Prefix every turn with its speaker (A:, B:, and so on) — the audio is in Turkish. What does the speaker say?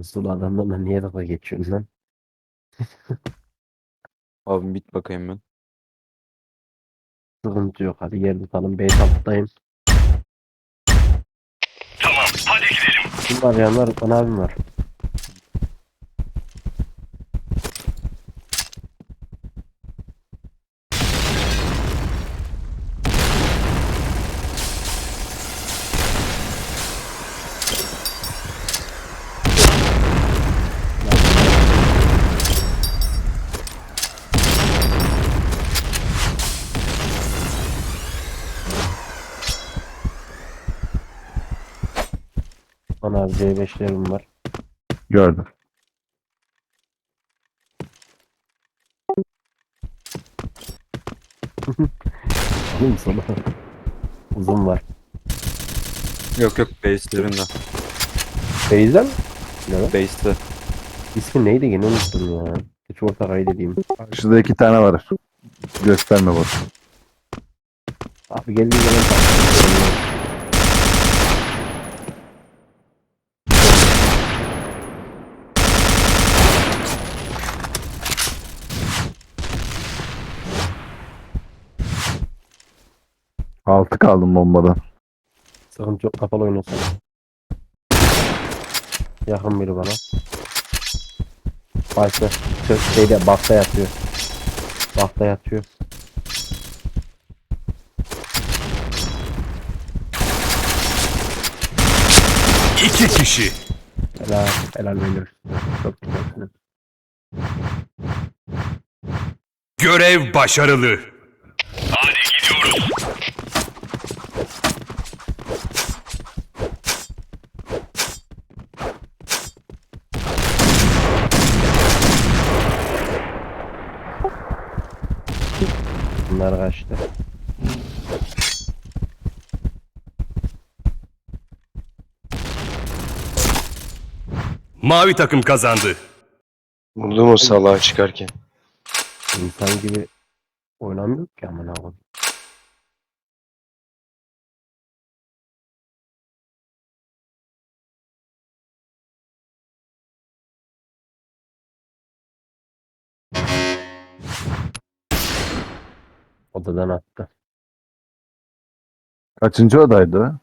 A: Sulu adamlarla niye dalga geçiyorsun lan?
B: Abi bit bakayım ben.
A: Sıkıntı yok. Hadi yer tutalım. Beyt alttayım.
C: Tamam hadi gidelim.
A: Kim var yanlar? Rıdvan abim var. Rıdvan abi C5'lerim var.
D: Gördüm.
A: Oğlum sana. Uzun var.
B: Yok yok base'lerinde.
A: Beyzen? Ne lan?
B: Base'te.
A: İsmi neydi gene unuttum ya. Hiç orta kaydedeyim.
D: Karşıda iki tane var. Gösterme bak.
A: Abi geldi gelen
D: Altı kaldım bombadan.
A: Sıkıntı yok kapalı oynasın. Yakın biri bana. Başta şu şeyde bakta yatıyor. Bakta yatıyor.
C: İki kişi.
A: Helal, helal beyler. Çok güzelsiniz.
C: Görev başarılı.
A: Bunlar kaçtı.
C: Mavi takım kazandı.
E: Buldum o salağı çıkarken.
A: İnsan gibi oynamıyor ki aman abi. Odadan attı.
D: Kaçıncı odaydı?